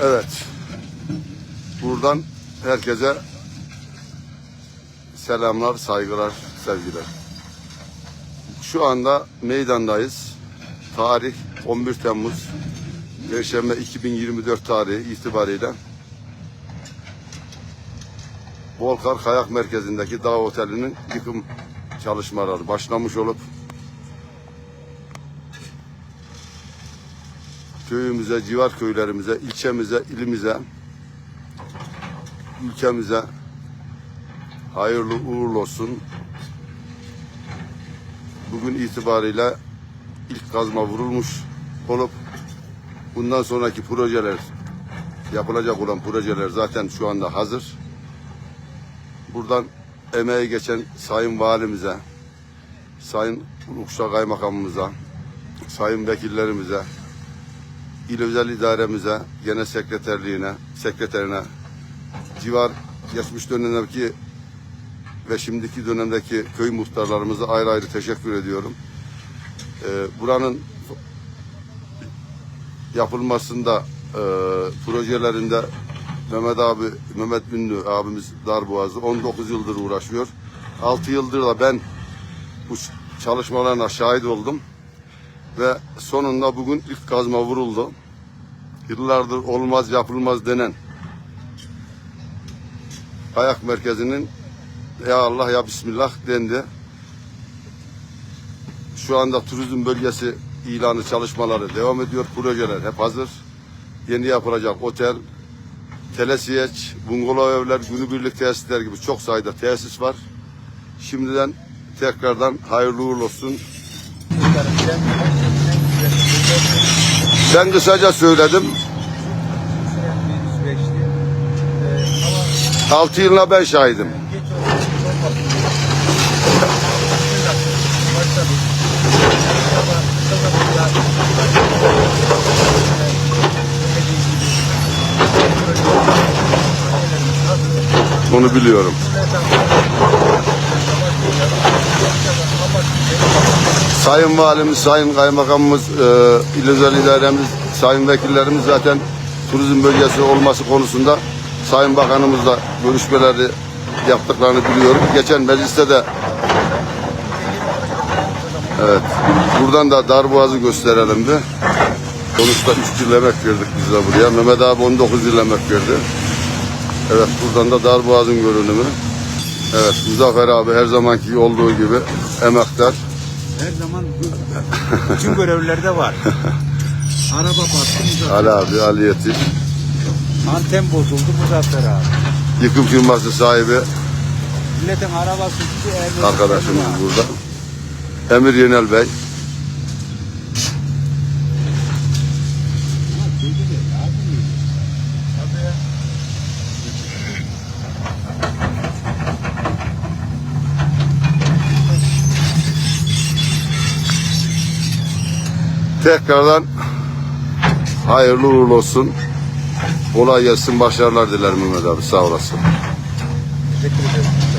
Evet. Buradan herkese selamlar, saygılar, sevgiler. Şu anda meydandayız. Tarih 11 Temmuz. Perşembe 2024 tarihi itibariyle Volkar Kayak Merkezi'ndeki Dağ Oteli'nin yıkım çalışmaları başlamış olup köyümüze, civar köylerimize, ilçemize, ilimize, ülkemize hayırlı uğurlu olsun. Bugün itibariyle ilk kazma vurulmuş olup bundan sonraki projeler yapılacak olan projeler zaten şu anda hazır. Buradan emeği geçen Sayın Valimize, Sayın Ukşa Kaymakamımıza, Sayın Vekillerimize, İl Özel İdaremize, Genel Sekreterliğine, Sekreterine, civar geçmiş dönemdeki ve şimdiki dönemdeki köy muhtarlarımıza ayrı ayrı teşekkür ediyorum. Ee, buranın yapılmasında e, projelerinde Mehmet abi, Mehmet Ünlü abimiz Darboğaz'ı 19 yıldır uğraşıyor. 6 yıldır da ben bu çalışmalarına şahit oldum. Ve sonunda bugün ilk kazma vuruldu. Yıllardır olmaz yapılmaz denen kayak merkezinin ya Allah ya Bismillah dendi. Şu anda turizm bölgesi ilanı çalışmaları devam ediyor. Projeler hep hazır. Yeni yapılacak otel, telesiyeç, bungalov evler, günübirlik tesisler gibi çok sayıda tesis var. Şimdiden tekrardan hayırlı uğurlu olsun. Ben kısaca söyledim. 6 yılına ben şahidim. Onu biliyorum. Sayın Valimiz, Sayın Kaymakamımız, e, İl Özel İdaremiz, Sayın Vekillerimiz zaten turizm bölgesi olması konusunda Sayın Bakanımızla görüşmeleri yaptıklarını biliyorum. Geçen mecliste de Evet. Buradan da Darboğaz'ı gösterelim bir. Sonuçta 3 yıl emek verdik biz de buraya. Mehmet abi 19 yıl emek verdi. Evet buradan da Darboğaz'ın görünümü. Evet Muzaffer abi her zamanki olduğu gibi emektar. Her zaman bu- bütün görevlilerde var. Araba battı Muzaffer. Ali abi, Ali Yetiş. Anten bozuldu Muzaffer abi. Yıkım firması sahibi Milletin arabası gitti. evde arkadaşımız burada. Emir Yenel Bey. Tekrardan hayırlı uğurlu olsun. Kolay gelsin, başarılar dilerim Mehmet abi. Sağ olasın. Teşekkür ederim.